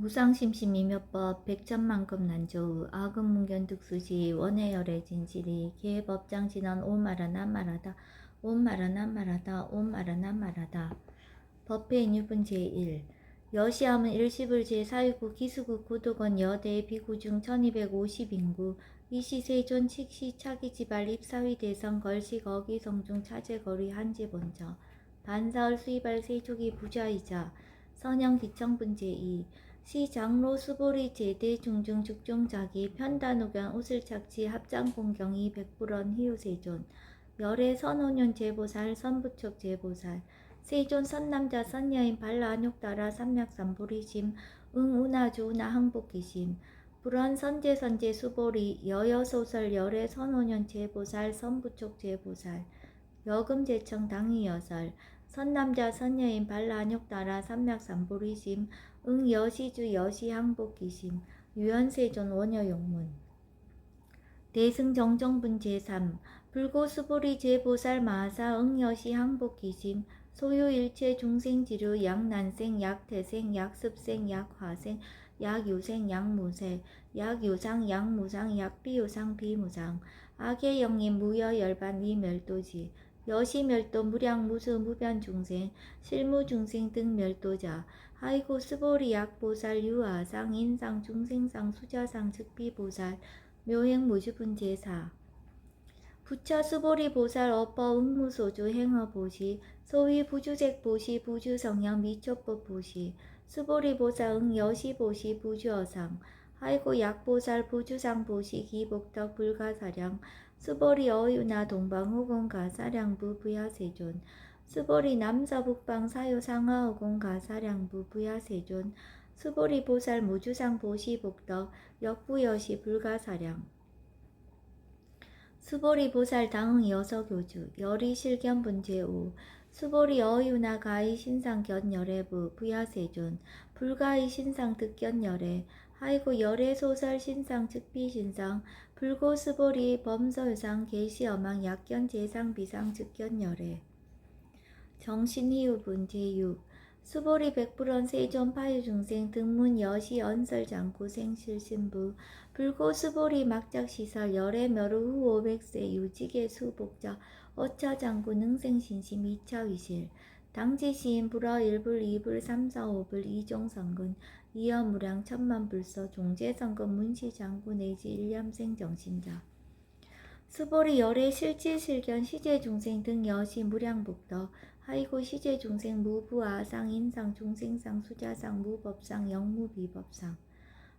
무상심심이몇법 백천만급 난조의 아금문견 득수지 원해열의 진실이 계법장진언 오마라나 말하다 온마라나 말하다 온마라나 말하다. 법회 유분 제1 여시함은 일시불 제4유구 기수국 구독원 여대 비구중 1250인구 이시세존 칙시 차기지발 입사위 대성 걸식 어기성중 차제거리 한지본저 반사을 수입할 세족이 부자이자 선영 기청분 제2 시 장로 수보리 제대 중중 죽종자기 편단우견 옷을착지 합장공경이 백불원 희우세존. 열애 선호년 제보살 선부척 제보살. 세존 선남자 선여인 발라안욕따라 삼약삼보리심 응우나주나 항복기심. 불원 선제 선제 수보리 여여소설 열애 선호년 제보살 선부촉 제보살. 여금제청 당이여설 선남자 선여인 발라안욕따라 삼약삼보리심 응 여시주 여시 항복기심. 유연세존 원여용문. 대승정정분 제3 불고수보리 제보살 마사 응여시 항복기심. 소유일체 중생지류 약난생 약태생 약습생 약화생 약유생 약무세 약유상 약무상 약비유상 비무상. 악의 영인 무여열반 위멸도지. 여시멸도 무량무수 무변중생 실무중생 등 멸도자 하이고 스보리 약 보살 유아상 인상 중생상 수자상 즉비보살 묘행 무주분 제사. 부처 수보리 보살 어퍼 응무소주 행어 보시 소위 부주색 보시 부주성량 미초법 보시 수보리 보살 응 여시 보시 부주어상. 하이고 약보살 부주상 보시 기복덕 불가사량 수보리 어유나 동방호공 가사량부 부야세존 수보리 남서북방 사유상하호공 가사량부 부야 세존 수보리 보살 무주상 보시 복덕 역부여시 불가사량. 수보리 보살 당응 여서교주 열이 실견 분제우 수보리 어유나 가이 신상 견 열애부 부야세존 불가이 신상 득견 열애 하이고 열애 소설 신상 즉비 신상 불고 수보리 범설상 계시 어망 약견 제상 비상 즉견 열애 정신희우 분 제6 수보리 백불원 세존 파유 중생 등문 여시 언설 장구 생실 신부 불고 수보리 막작 시설 열애 멸후 후 500세 유지계 수복자 어차 장구 능생 신심 이차 위실 당지시인 불어 일불 이불 삼사 오불 이종성근 이어무량 천만불서 종제성근 문시장구 내지 일념생 정신자. 수보리 열애 실질실견 시제중생 등 여시 무량복덕 하이고 시제 중생 무부아상 인상 중생상 수자상 무법상 영무비법상.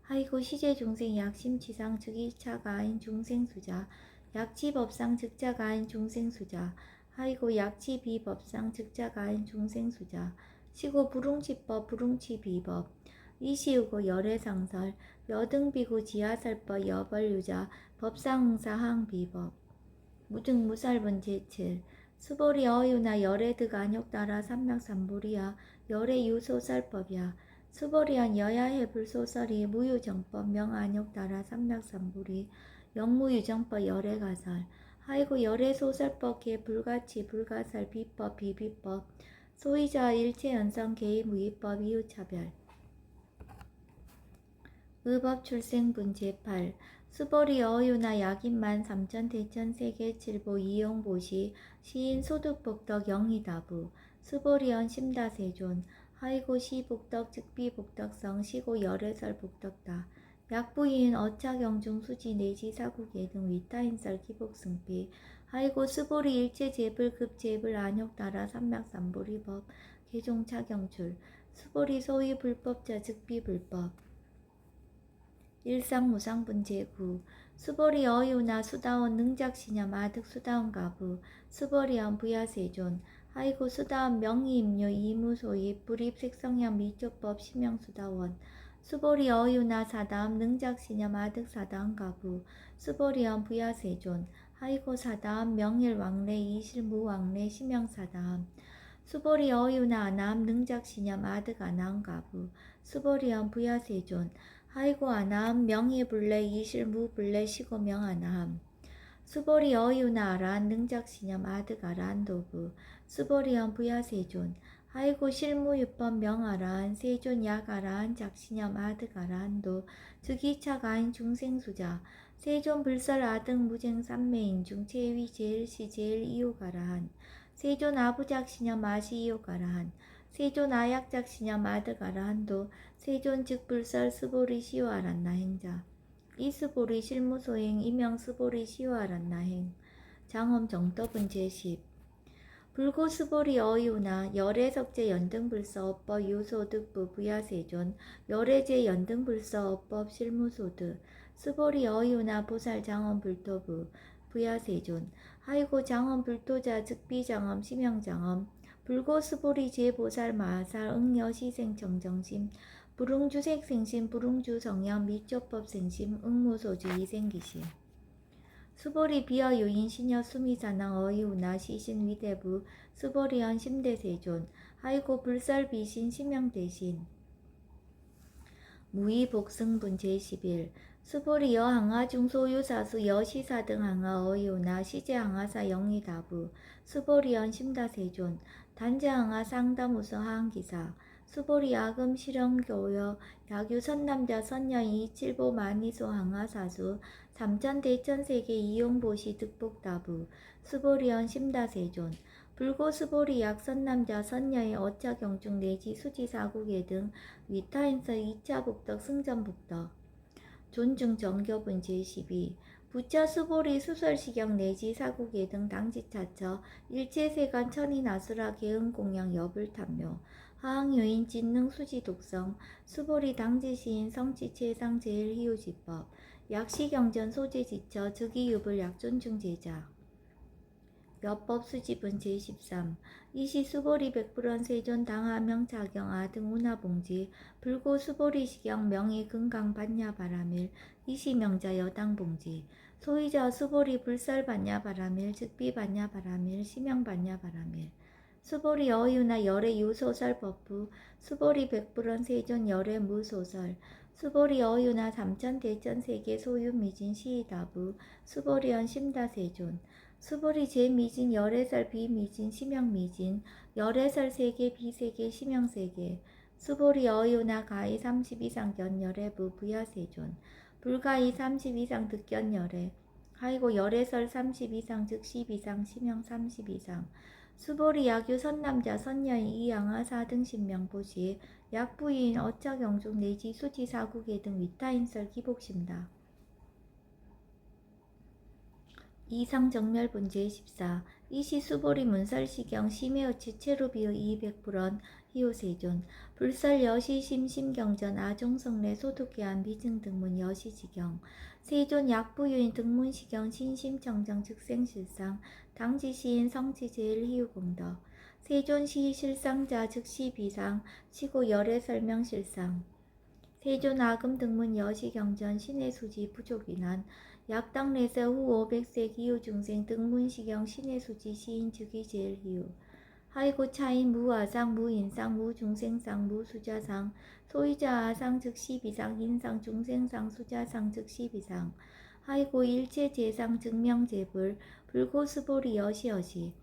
하이고 시제 중생 약심치상 즉이차가 아인 중생수자 약치법상 즉자가 아인 중생수자 하이고 약치비법상 즉자가 아인 중생수자 시고 불웅치법 불웅치비법 이시우고 열애상설 여등비고 지하설법 여벌유자 법상응사항비법. 무증무살분 제7 수보리 어유나 열애득 안욕따라 삼락삼보리야. 열애 유소설법이야. 수보리한 여야해 불소설이 무유정법 명안욕따라 삼락삼보리 영무유정법 열애가설. 하이고 열애소설법 개불가치 불가설 비법 비비법. 소위자 일체연성 개의무위법 이유차별. 의법 출생분 제8 수보리 어유나 약인만 삼천 대천 세계 칠보 이용보시 시인 소득복덕 영이다부 수보리언 심다세존 하이고 시복덕 즉비복덕성 시고 열애설 복덕다 약부인 어차경중 수지 내지 사국 예 등 위타인설 기복승비 하이고 수보리 일체 제불 급 제불 안욕따라 삼맥 삼보리법 개종차경출 수보리 소위 불법자 즉비불법 일상무상분 제9 수보리 어유나 수다원 능작시념 아득 수다원 가부 수보리언 부야세존 하이고 수다원 명의임료 이무소입 불입 색성량 미조법 심영수다원 수보리 어유나 사다음 능작시념 아득 사다원 가부 수보리언 부야세존 하이고 사다음 명일 왕래 이실무 왕래 심영사다음 수보리 어유나 아남 능작시념 아득 아나운 가부 수보리언 부야세존 하이고 아나함 명예불래 이실무불래 시고명 아나함. 수보리 어유나 아란 능작시념 아득 아란 도부. 수보리언 부야세존. 아이고 실무유법 명하란 세존 약아란 작신염 아득 아란도. 즉이차가인 중생수자. 세존 불설 아등 무쟁 삼매인 중 제위 제일 시 제일 이오가라한. 세존 아부작신염 아시 이오가라한 세존 아약작신염 아득아라한도 세존 즉불설 스보리 시오아란나 행자. 이스보리 실무소행 이명스보리 시오아란나 행. 장엄 정떡은 제10 불고 스보리 어이우나 열애석제 연등불서 업법 유소득부 부야세존 열애제 연등불서 업법 실무소득. 스보리 어이우나 보살 장엄 불토부 부야세존. 하이고 장엄 불토자 즉비장엄 심형장엄 불고스보리 제보살 마살 응여 시생 정정심 불응주색 생심 불응주성양 미조법 생심 응무소주 이생기심. 수보리 비어 유인 시녀 수미사낭 어이우나 시신 위대부 수보리언 심대세존 하이고 불설 비신 심영 대신. 무의 복승분 제11 수보리 여 항아 중소유사수 여시사 등 항아 어이우나 시제 항아사 영의다부. 수보리언 심다세존 단제 항아 상담우서 하항기사. 수보리 야금 실형교여 야규 선남자 선녀이 칠보 만이소 항아사수. 삼천 대천세계 이용보시 득복다부. 수보리언 심다세존. 불고수보리 약선남자 선녀의 어차경중 내지 수지사국에 등 위타인서 2차 복덕 승전복덕 존중 정교분 제12 부처 수보리 수설시경 내지 사국에 등 당지차처 일체세간 천인 아수라 개응공양 여불탐묘 하항요인 진능 수지 독성 수보리 당지시인 성지 최상 제일 희우지법 약시경전 소재 지처 즉이유불 약존중 제자 몇법 수집은 제13 이시 수보리 백불원 세존 당하명 자경 아 등 운하 봉지 불고 수보리 시경 명의 금강 반야 바라밀 이시 명자 여당 봉지. 소이자 수보리 불설 반야 바라밀 즉비 반야 바라밀 시명 반야 바라밀. 수보리 어유나 열의 유소설 법부 수보리 백불원 세존 열의 무소설. 수보리 어유나 삼천 대천 세계 소유 미진 시이다부 수보리언 심다세존 수보리 제미진 열애설 비미진 심형미진 열애설 세계 비세계 심형세계. 수보리 어유나 가히 30 이상 견열애부 부야세존. 불가히 30 이상 득견열애 하이고 열애설 30 이상 즉10 이상 심형 30 이상. 수보리 야규 선남자 선녀인 이양아 사등 신명보시 약부인 어차경중 내지 수지 사국에 등 위타인설 기복심다. 이상정멸 분제 14 이시 수보리 문설시경 심해어치 체루비의 200불원 희호세존. 불설 여시심 심경전 아종성례 소득계한 비증등문 여시지경. 세존 약부유인 등문시경 신심정정 즉생실상 당지시인 성지제일 희우공덕. 세존시 실상자 즉시 비상 시고 열애 설명실상. 세존 아금 등문 여시경전 신의 수지 부족이난 약당 내세 후 500세 기후 중생 등문시경 신의 수지 시인 즉이 제일 희우 하이고 차인 무아상 무인상 무중생상 무수자상 소이자 아상 즉시 비상 인상 중생상 수자상 즉시 비상. 하이고 일체 재상 증명 재불 불고스보리 여시여시.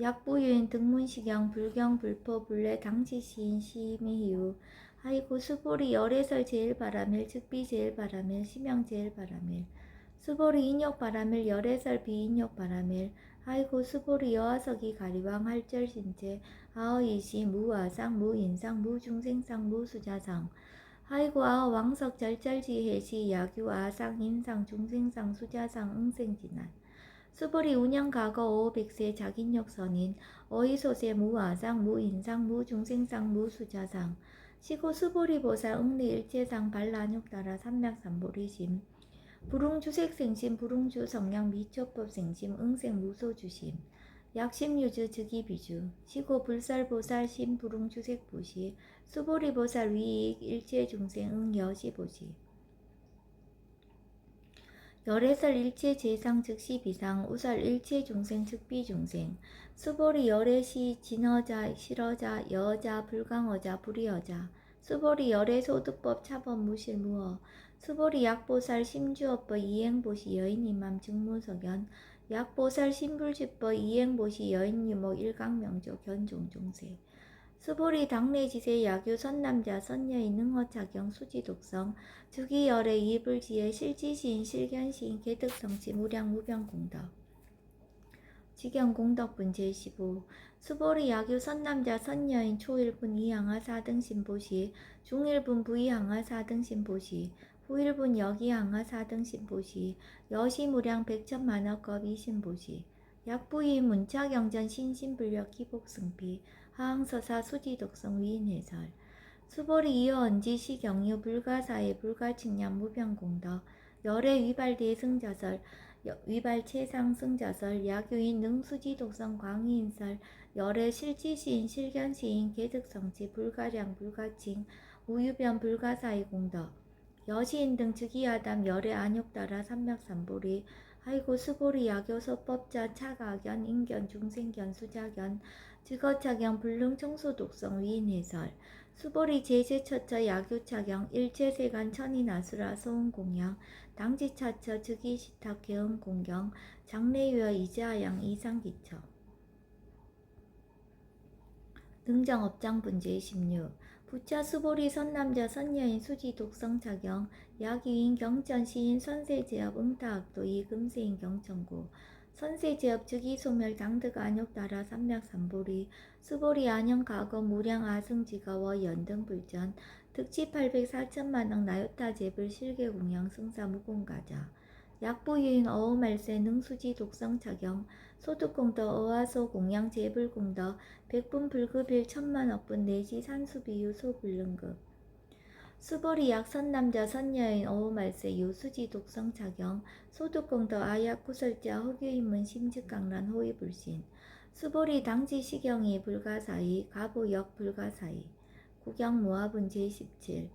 약부유인 등문시경 불경 불포 불례 당지시인 시미희우 하이고 수보리 열애설 제일 바라밀 즉비 제일 바라밀 심형 제일 바라밀 수보리 인욕 바라밀 열애설 비인욕 바라밀. 아이고 수보리 여하석이 가리왕 할절 신체. 아어이시 무아상 무인상 무중생상 무수자상. 아이고 아어 왕석 절절지 해시 야규 아상 인상 중생상 수자상 응생진난. 수보리 운영 과거 500세 자긴욕 선인. 어이소세 무아상 무인상 무중생상 무수자상. 시고 수보리 보살 응리 일체상 반란욕 따라 삼맥삼보리심 불웅주색 생심 불웅주 성량 미초법 생심 응생 무소주심 약심유주 즉이비주 시고 불살보살 심 불웅주색 보시 수보리보살 위익 일체중생 응여시보시. 열애설 일체 재상 즉시 비상 우설 일체 중생 즉비 중생 수보리 열애시 진어자 실어자 여자 불강어자 불이어자 수보리 열애 소득법 차법 무실 무어 수보리 약보살 심주업법 이행보시 여인임맘 증무석연 약보살 신불지법 이행보시 여인유목 일강명조 견종종세. 수보리 당내지세 야규 선남자 선녀인 능허착경 수지독성 주기열의 이불지의 실지시인 실견시인 개득성치 무량 무병공덕. 지경공덕분 제15 수보리 야규 선남자 선녀인 초일분 이항하 사등 신보시 중일분 부이항하 사등 신보시 후일분 여기항하 사등 신보시 여시무량 백천만억겁 이신보시 약부이 문차경전 신신불력 기복승피 하항서사 수지독성 위인해설 수보리 이어 언지시 경유 불가사의 불가측량 무병공덕 열의 위발 대승자설 여- 위발 최상 승자설 야교인 능수지 독성 광희인설 열의 실지시인 실견시인 개득성치 불가량 불가칭 우유변 불가사의 공덕 여시인 등 즉위하담 열의 안욕따라 삼맥삼보리 하이고 수보리 야교 소법자 차가견 인견 중생견 수자견 즉어차경 불능 청소 독성 위인해설 수보리 제제처처 야교차경 일체세간 천인아수라 소음공양 당지차처 즉위시탁 개음공경 장래유어 이자양 이상기처. 등장업장분제 16 부차 수보리 선남자 선녀인 수지 독성차경 야기인 경전 시인 선세제업 응타학도 이금세인 경천고 선세 제업 즉위소멸 당드가 안욕따라 삼맥삼보리 수보리 안영 가거 무량 아승 지가워 연등 불전 득치 800 4천만억 나요타 제불 실계 공양 승사 무공가자. 약부 유인 어우 말세 능수지 독성차경 소득공덕 어화소 공양 제불공덕 백분 불급일 천만억분 내지 산수비유 소불능급 수보리 약선남자 선녀인 어우말세 유수지 독성차경 소득공덕 아약 구설자 허교인문 심즉강란 호위불신 수보리 당지 시경이 불가사의 가보역 불가사의 구경모합은 제17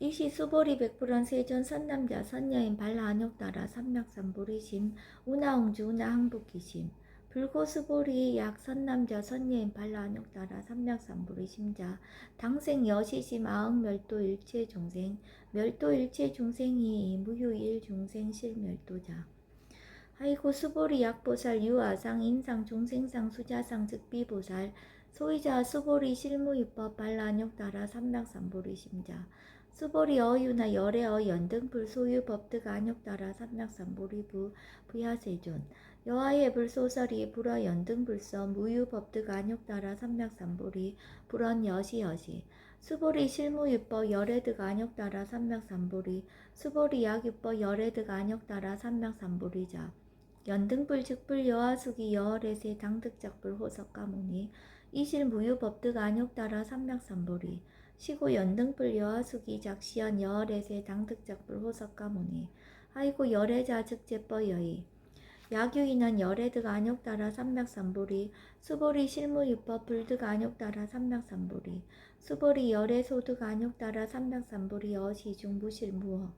이시 수보리 백불원 세존 선남자 선녀인 발한욕따라 삼맥삼보리심 운하웅주 운하항복기심 불고수보리 약 선남자 선녀인 발한욕따라 삼맥삼보리심자 당생 여시심 아흥 멸도 일체 중생 멸도 일체 중생이 무효일 중생 실멸도자. 아이고 수보리 약보살 유아상 인상 중생상 수자상 즉비보살 소이자 수보리 실무유법 발란욕따라 삼맥삼보리심자 수보리 어유나 열애어 연등불 소유 법득 안욕 따라 삼맥삼보리부 부야세존 여하의 불소설이 불어 연등불서 무유 법득 안욕따라 삼맥삼보리 불언 여시여시. 수보리 실무유법 열애득 안욕따라 삼맥삼보리 수보리 약유법 열애득 안욕따라 삼맥삼보리자 연등불 즉불 여하수기 여월에세 당득작불 호석가모니 이실 무유법득 안욕따라 삼맥삼보리 시고 연등불 여하수기 작시연 여월에세 당득작불 호석가모니 하이고 열애자 즉제법 여의 야규인은 열애득 안욕따라 삼맥삼보리 수보리 실무유법 불득 안욕따라 삼맥삼보리 수보리 열애소득 안욕따라 삼맥삼보리 여시 중부실무어.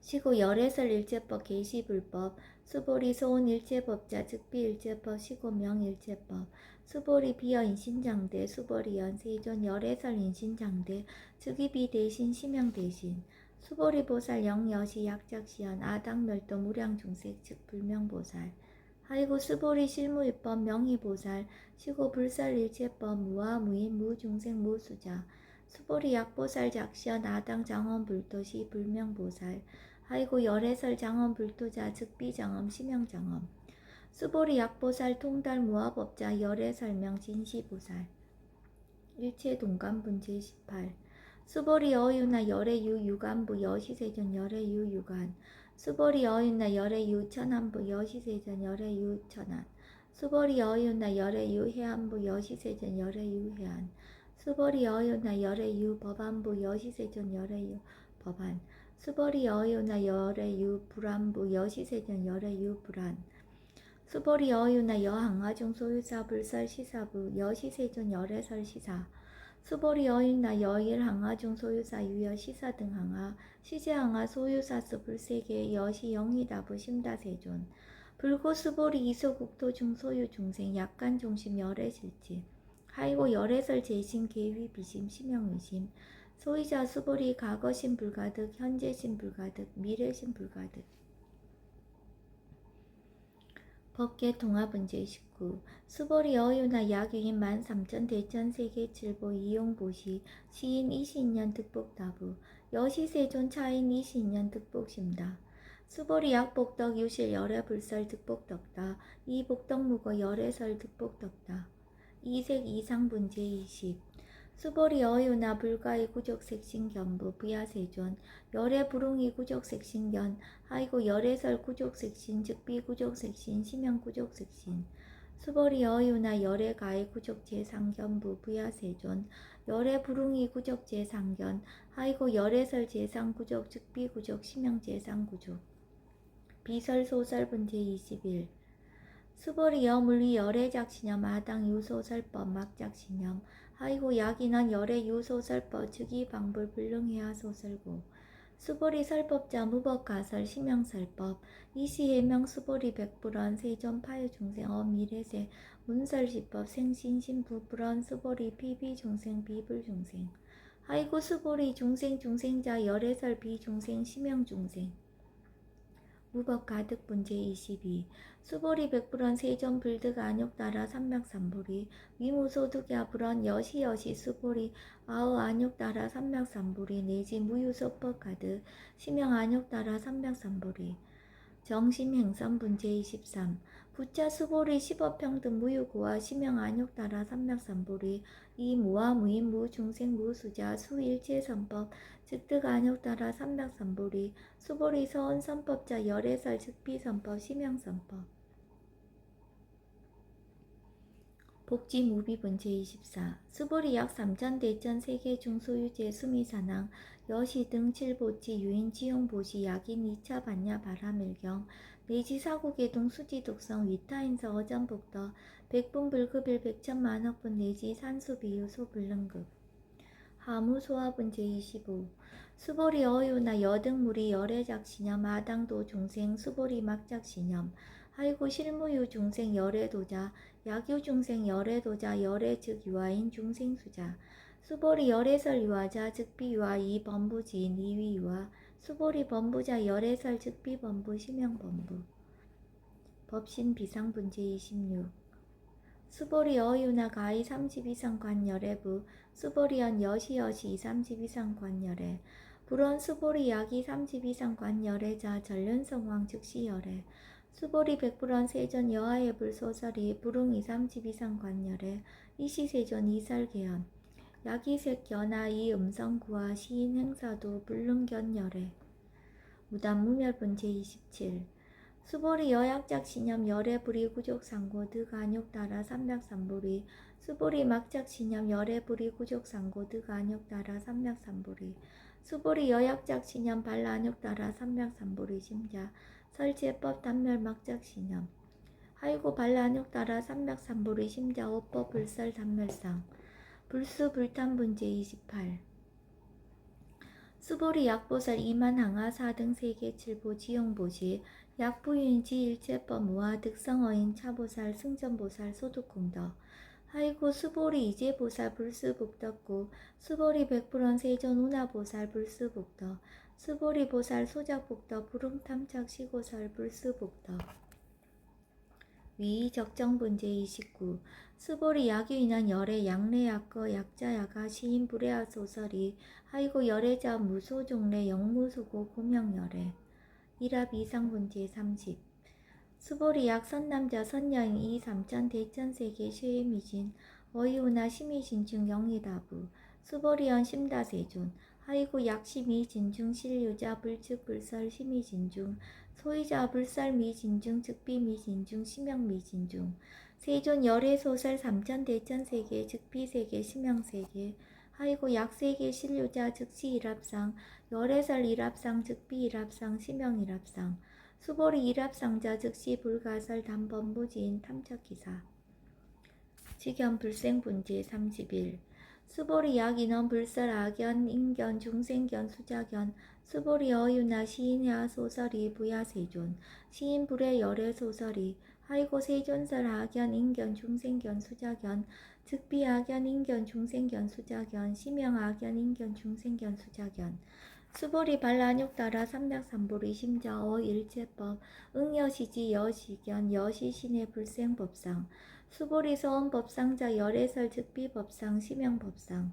시고 열애설 일제법 계시불법 수보리 소은 일제법자 즉비 일제법 시고 명 일제법 수보리 비어 인신장대 수보리 연세존 열애설 인신장대 즉위비 대신 심형 대신 수보리 보살 영여시 약작시연 아당멸도 무량중색 즉 불명보살. 하이고 수보리 실무입법 명의보살 시고 불살일체법 무아무인 무중생 무수자 수보리 약보살 작시연 아당 장원 불도시 불명보살. 하이고 열애설 장원 불도자 즉비장엄 심형장엄. 수보리 약보살 통달 무아법자 열애설명 진시보살. 일체 동감분 제 18 수보리 어유나 열애유 유간부 여시세전 열애유 유간 수보리 어유나 열애유 천안부 여시세전 열애유 천안 수보리 어유나 열애유 해안부 여시세전 열애유 해안 수보리 어유나 열애유 법안부 여시세전 열애유 법안 수보리 어유나 열애유 불안부 여시세전 열애유 불안 수보리 어유나 여항아중 소유사 불설 시사부 여시세존 열애설 시사 수보리 어인나 여일 항아 중 소유사 유여 시사 등 항아 시제 항아 소유사스 불세계 여시 영이다부 심다세존. 불고 수보리 이소국토 중 소유 중생 약간 중심 열애 실지 하이고 열애설 재신 계위 비심 심형의심. 소이자 수보리 과거심 불가득 현재심 불가득 미래심 불가득 법계 통합은제 19 수보리 어유나 약유인 만 삼천 대천 세계 칠보 이용보시 시인 이신년 득복다부 여시세존 차인 이신년 득복심다. 수보리 약복덕 유실 열애 불설 득복덕다. 이복덕 무거 열애설 득복덕다. 이색 이상 분제 20 수보리 어유나 불가의 구족색신견부 부야세존 열애 불웅이 구족색신견 아이고 열애설 구족색신 즉비 구족색신 심형 구족색신. 수보리 어유나 열애 가의 구족제 상견부 부야세존 열애 불웅이 구족제 상견 아이고 열애설 제상 구족 즉비 구족 심형 제상 구족 비설 소설 분 제 21 수보리 여물리 열애 작신염 아당 유소설법 막작신염 아이고 약인한 열애 유소설법 즉이 방불 불능해야 소설고. 수보리 설법자 무법가설 심형설법. 이시해명 수보리 백불원 세존 파유 중생 어 미래세. 문설시법 생신신부 불원 수보리 비비 중생 비불 중생. 아이고 수보리 중생 중생자 열애설 비중생 심형 중생 무법 가득 분제 22 수보리 백불원 세전 불득 안욕 따라 삼맥 삼보리. 위무소득 야 불원 여시여시 수보리. 아우 안욕 따라 삼맥 삼보리. 내지 무유소법 가득. 심형 안욕 따라 삼맥 삼보리 정심행선 분제 23 부차 수보리 십업평등 무유고와 심형 안욕 따라 삼맥삼보리. 이 무와 무인 무 중생 무 수자 수일체선법 즉득 안욕 따라 삼맥삼보리. 수보리 서원 선법자 열애설 즉비선법 심형선법. 복지 무비분 제 24 수보리 약 3천 대천 세계 중소유제 수미사낭 여시 등 칠보치 유인 지용보시 약인 2차 반야 바라밀경 내지 사국계동 수지독성 위타인서 어전복더 백분불급일 백천만억분 내지 산수비유 소 불능급. 하무소화분제 25 수보리 어유나 여등물이 열애작신염 아당도 중생 수보리 막작신염 아이고 실무유 중생 열애도자 약유 중생 열애도자 열애 즉 유아인 중생수자 수보리 열애설 유아자 즉비 유아 이 범부지인 이위 유아 수보리 범부자 열애설 즉비 범부 심형 범부 법신 비상분제 26 수보리 어유나 가이 30 이상 관열애부 수보리연 여시여시 30 이상 관열애 불원 수보리 약이 30 이상 관열애자 전륜성왕 즉시열애 수보리 백불원 세전 여하의 불소설이 불웅이 30 이상 관열애 이시세전 이설개연 약이색 견하 이 음성구와 시인 행사도 불능견 열애. 무단 무멸분 제27 수보리 여약작 신념 열애불이 구족상고 득안욕 따라 삼맥삼보리. 수보리 막작 신념 열애불이 구족상고 득안욕 따라 삼맥삼보리. 수보리 여약작 신념 발란욕 따라 삼맥삼보리 심자. 설제법 단멸 막작 신념. 하이고 발란욕 따라 삼맥삼보리 심자. 오법 불설 단멸상 불수 불탄분 제 28 수보리 약보살 이만 항하 사등 세계 칠보 지용보시 약부유인지 일제법 무화 득성어인 차보살 승전보살 소득공덕 하이고 수보리 이제보살 불수복덕구. 수보리 백불원 세전 운하보살 불수복덕. 수보리 보살 소작복덕 부름탐착 시고설 불수복덕 위 적정분제 29 수보리 약유인한 열애 양례약거 약자야가 시인 불애하 소설이 하이고 열애자 무소종례 영무수고 고명열애. 일합 이상분제 30 수보리 약 선남자 선여인 이 삼천 대천세계 쉐미진 어이우나 심의진중 영이다부. 수보리연 심다세존. 하이고 약심이 진중 실유자 불측 불설 심의진중 소이자 불설 미진중 즉비 미진중 심형 미진중. 세존 열애 소설 삼천 대천 세계 즉비 세계 심형 세계. 하이고 약세계 실유자 즉시 일합상. 열애설 일합상 즉비 일합상 심형 일합상. 수보리 일합상자 즉시 불가설 단범부지인 탐착기사. 직연 불생분제 31 수보리 약인원 불설 악연 인견 중생견 수자견. 수보리 어 유나 시인야 소설이 부야세존. 시인 불의 열애 소설이 하이고 세존설 악연 인견 중생견 수자견. 즉비 악연 인견 중생견 수자견. 심형 악연 인견 중생견 수자견. 수보리 발란육 따라 삼닥삼보리 심자어 일체법. 응여시지 여시견 여시신의 불생법상 수보리 서원법상자 열애설 즉비 법상 심형 법상.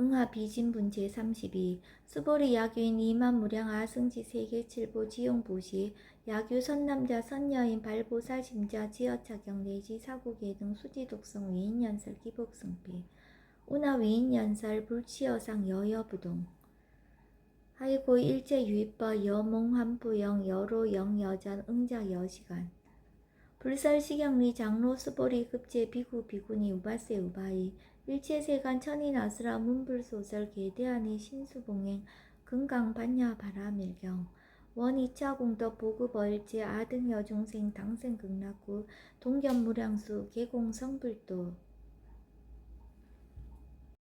응하 비진분 제32 수보리 야규인 이만 무량 아승지 세계 칠보 지용 보시. 야규 선남자 선여인 발보사 심자 지어차경 내지 사고계 등 수지 독성 위인 연설 기복 승비. 운하 위인 연설 불치여상 여여부동. 하이고 일제 유입법 여몽 환부영 여로 영여전 응자 여시간 불설시경리 장로 수보리 급제 비구 비구니 우바세 우바이 일체세간 천인 아수라 문불소설 계대안의 신수봉행 금강 반야 바라밀경. 원이차 공덕 보급 얼제 아등 여중생 당생 극락구 동견무량수 계공 성불도